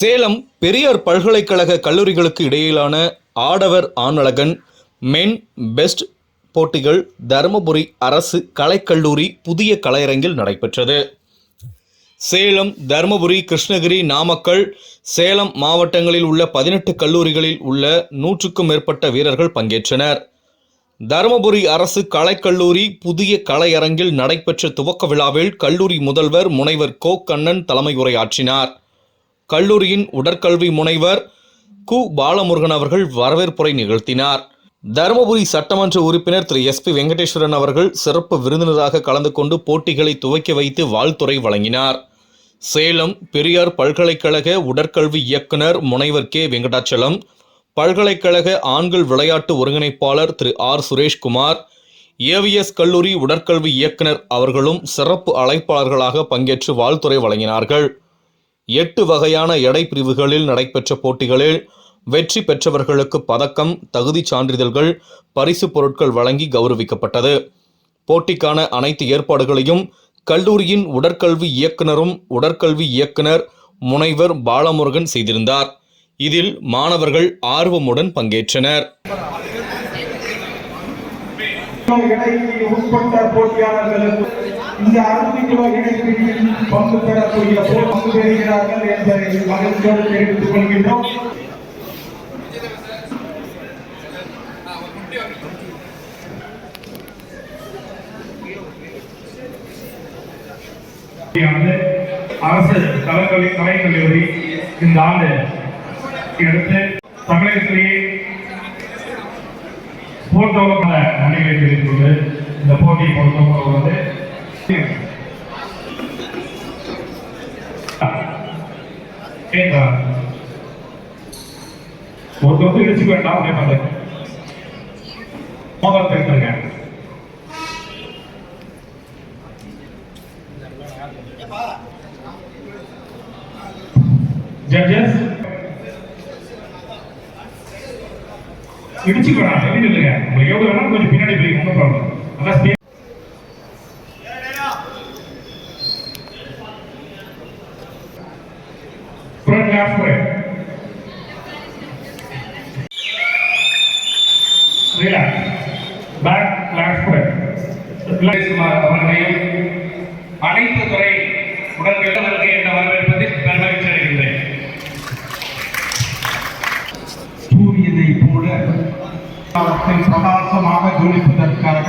சேலம் பெரியார் பல்கலைக்கழக கல்லூரிகளுக்கு இடையிலான ஆடவர் ஆணழகன் மென் பெஸ்ட் போட்டிகள் தருமபுரி அரசு கலைக்கல்லூரி புதிய கலையரங்கில் நடைபெற்றது. சேலம் தருமபுரி கிருஷ்ணகிரி நாமக்கல் சேலம் மாவட்டங்களில் உள்ள பதினெட்டு கல்லூரிகளில் உள்ள நூற்றுக்கும் மேற்பட்ட வீரர்கள் பங்கேற்றனர். தருமபுரி அரசு கலைக்கல்லூரி புதிய கலையரங்கில் நடைபெற்ற துவக்க விழாவில் கல்லூரி முதல்வர் முனைவர் கோ கண்ணன் தலைமை உரையாற்றினார் கல்லூரியின் உடற்கல்வி முனைவர் கு. பாலமுருகன் அவர்கள் வரவேற்புரை நிகழ்த்தினார். தருமபுரி சட்டமன்ற உறுப்பினர் திரு. எஸ். பி. வெங்கடேஸ்வரன் அவர்கள் சிறப்பு விருந்தினராக கலந்து கொண்டு போட்டிகளை துவக்கி வைத்து வாழ்த்துறை வழங்கினார். சேலம் பெரியார் பல்கலைக்கழக உடற்கல்வி இயக்குனர் முனைவர் கே. வெங்கடாச்சலம் பல்கலைக்கழக ஆண்கள் விளையாட்டு ஒருங்கிணைப்பாளர் திரு. ஆர். சுரேஷ்குமார் ஏவிஎஸ் கல்லூரி உடற்கல்வி இயக்குனர் அவர்களும் சிறப்பு அழைப்பாளர்களாக பங்கேற்று வாழ்த்துறை வழங்கினார்கள். எட்டு வகையான எடை பிரிவுகளில் நடைபெற்ற போட்டிகளில் வெற்றி பெற்றவர்களுக்கு பதக்கம் தகுதிச் சான்றிதழ்கள் பரிசுப் பொருட்கள் வழங்கி கௌரவிக்கப்பட்டது. போட்டிக்கான அனைத்து ஏற்பாடுகளையும் கல்லூரியின் உடற்கல்வி இயக்குனரும் உடற்கல்வி இயக்குனர் முனைவர் பாலமுருகன் செய்திருந்தார். இதில் மாணவர்கள் ஆர்வமுடன் பங்கேற்றனர். உட்பட்ட போட்டியாளர்களுக்கு இந்த அறுபது கிலோ இடைப்பிரிவில் பங்கு பெறக்கூடிய பங்கு பெறுகிறார்கள் என்பதை மகிழ்ச்சியோடு தெரிவித்துக் கொள்கின்றோம். அரசு கலைக்கல்வி கலைக்கல்லூரி இந்த ஆண்டு எடுத்து தமிழகத்திலேயே போட்டோக்களை நன்றிகளை தெரிவித்துக் இந்த போட்டியை பொறுத்தவரை வந்து கேட்கா ஒருத்தர் வந்து வேண்டாம் அதே மாதிரி ஜட்ஜஸ் இடிச்சுக்க எவ்வளவு வேணாலும் கொஞ்சம் பின்னாடி போய் ஒன்றும் ப்ராப்ளம் அதான் அவர்களையும் அனைத்து துறை உடன்பிறந்தவர்களுக்கு என்ற வரவேற்பதில் பெருமகிழ்ச்சி அடைகின்றேன் சூரியனை போல பிரகாசமாக ஜொலிப்பதற்காக